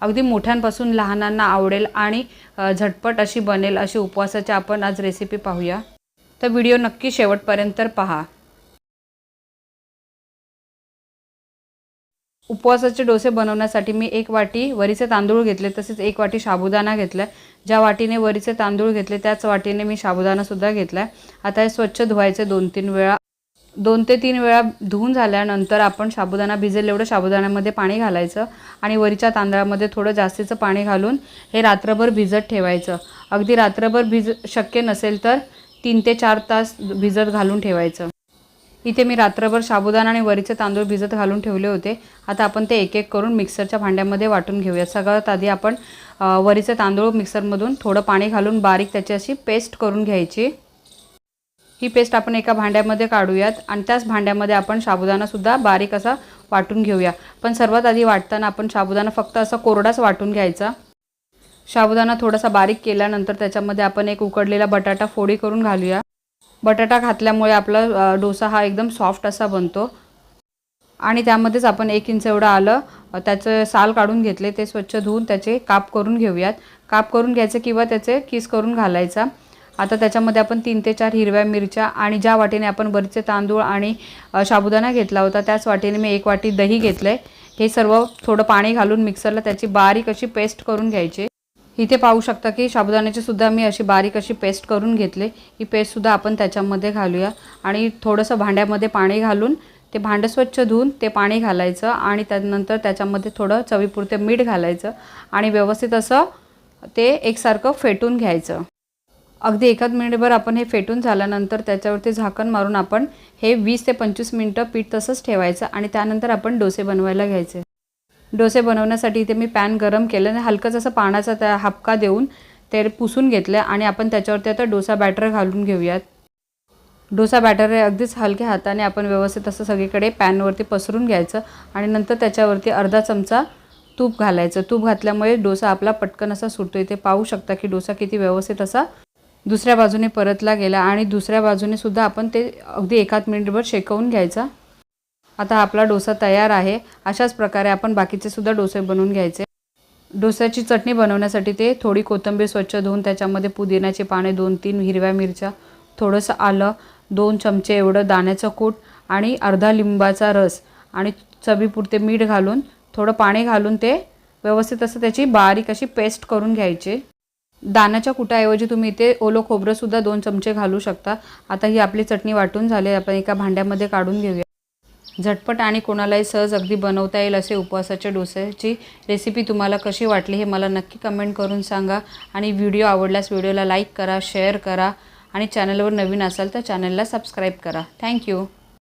अगदी मोठ्यांपासून लहानांना आवडेल आणि झटपट अशी बनेल अशी उपवासाची आपण आज रेसिपी पाहूया. तर व्हिडिओ नक्की शेवटपर्यंत पहा. उपवासाचे डोसे बनवण्यासाठी मी एक वाटी वरीचे तांदूळ घेतले तसेच एक वाटी साबुदाणा घेतला. ज्या वाटीने वरीचे तांदूळ घेतले त्याच वाटीने मी साबुदाणासुद्धा घेतला. आता हे स्वच्छ धुवायचे दोन तीन वेळा. दोन ते तीन वेळा धुवून झाल्यानंतर आपण साबुदाणा भिजेल एवढं साबुदाण्यामध्ये पाणी घालायचं आणि वरीच्या तांदळामध्ये थोडं जास्तीचं पाणी घालून हे रात्रभर भिजत ठेवायचं. अगदी रात्रभर भिज शक्य नसेल तर तीन ते चार तास भिजत घालून ठेवायचं. इथे मी रात्रभर साबुदाणा आणि वरीचे तांदूळ भिजत घालून ठेवले होते. आता आपण ते एक एक करून मिक्सरच्या भांड्यामध्ये वाटून घेऊया सगळ्यात आधी आपण वरीचे तांदूळ मिक्सरमधून थोडं पाणी घालून बारीक त्याची अशी पेस्ट करून घ्यायची. ही पेस्ट आपण एका भांड्यामध्ये काढूयात आणि त्याच भांड्यामध्ये आपण साबुदाणासुद्धा बारीक असा वाटून घेऊया. पण सर्वात आधी वाटताना आपण साबुदाणा फक्त असा कोरडाच वाटून घ्यायचा. साबुदाणा थोडासा बारीक केल्यानंतर त्याच्यामध्ये आपण एक उकडलेला बटाटा फोडी करून घालूया. बटाटा घातल्यामुळे आपला डोसा हा एकदम सॉफ्ट असा बनतो. आणि त्यामध्येच आपण एक इंच एवढं आलं त्याचं साल काढून घेतले ते स्वच्छ धुवून त्याचे काप करून घेऊयात. काप करून घ्यायचे किंवा त्याचे किस करून घालायचा. आता त्याच्यामध्ये आपण तीन ते चार हिरव्या मिरच्या आणि ज्या वाटीने आपण बरीचसे तांदूळ आणि साबुदाणा घेतला होता त्याच वाटीने मी एक वाटी दही घेतलं आहे हे सर्व थोडं पाणी घालून मिक्सरला त्याची बारीक अशी पेस्ट करून घ्यायची. इथे पाहू शकता की साबुदाण्याची सुद्धा मी अशी बारीक अशी पेस्ट करून घेतले. ही पेस्टसुद्धा आपण त्याच्यामध्ये घालूया. आणि थोडंसं भांड्यामध्ये पाणी घालून ते भांडं स्वच्छ धुवून ते पाणी घालायचं आणि त्यानंतर त्याच्यामध्ये थोडं चवीपुरते मीठ घालायचं आणि व्यवस्थित असं ते एकसारखं फेटून घ्यायचं. अगदी एखाद मिनिटभर आपण हे फेटून झाल्यानंतर त्याच्यावरती झाकण मारून आपण हे वीस ते पंचवीस मिनटं पीठ तसंच ठेवायचं आणि त्यानंतर आपण डोसे बनवायला घ्यायचे. डोसे बनवण्यासाठी इथे मी पॅन गरम केलं आणि हलकंच असं पाण्याचा त्या हापका देऊन ते पुसून घेतलं आणि आपण त्याच्यावरती आता डोसा बॅटर घालून घेऊयात. डोसा बॅटर हे अगदीच हलक्या हाताने आपण व्यवस्थित असं सगळीकडे पॅनवरती पसरून घ्यायचं आणि नंतर त्याच्यावरती अर्धा चमचा तूप घालायचं. तूप घातल्यामुळे डोसा आपला पटकन असा सुटतो. इथे पाहू शकता की डोसा किती व्यवस्थित असा दुसऱ्या बाजूने परतला गेला आणि दुसऱ्या बाजूने सुद्धा आपण ते अगदी एकाच मिनिटभर शेकवून घ्यायचा. आता आपला डोसा तयार आहे. अशाच प्रकारे आपण बाकीचे सुद्धा डोसे बनवून घ्यायचे. डोस्याची चटणी बनवण्यासाठी ते थोडी कोथिंबीर स्वच्छ धुवून त्याच्यामध्ये पुदिन्याचे पाने दोन तीन हिरव्या मिरच्या थोडंसं आलं दोन चमचे एवढं दाण्याचं कूट आणि अर्धा लिंबाचा रस आणि चवीपुरते मीठ घालून थोडं पाणी घालून ते व्यवस्थित असं त्याची बारीक अशी पेस्ट करून घ्यायची. दानाच्या कुटाऐवजी तुम्ही इथे ओलं खोबरंसुद्धा दोन चमचे घालू शकता. आता ही आपली चटणी वाटून झाली आपण एका भांड्यामध्ये काढून घेऊया. झटपट आणि कोणालाही सहज अगदी बनवता येईल असे उपवासाच्या डोस्याची रेसिपी तुम्हाला कशी वाटली हे मला नक्की कमेंट करून सांगा. आणि व्हिडिओ आवडल्यास व्हिडिओला लाईक करा शेअर करा. आणि चॅनलवर नवीन असाल तर चॅनलला सबस्क्राईब करा. थँक्यू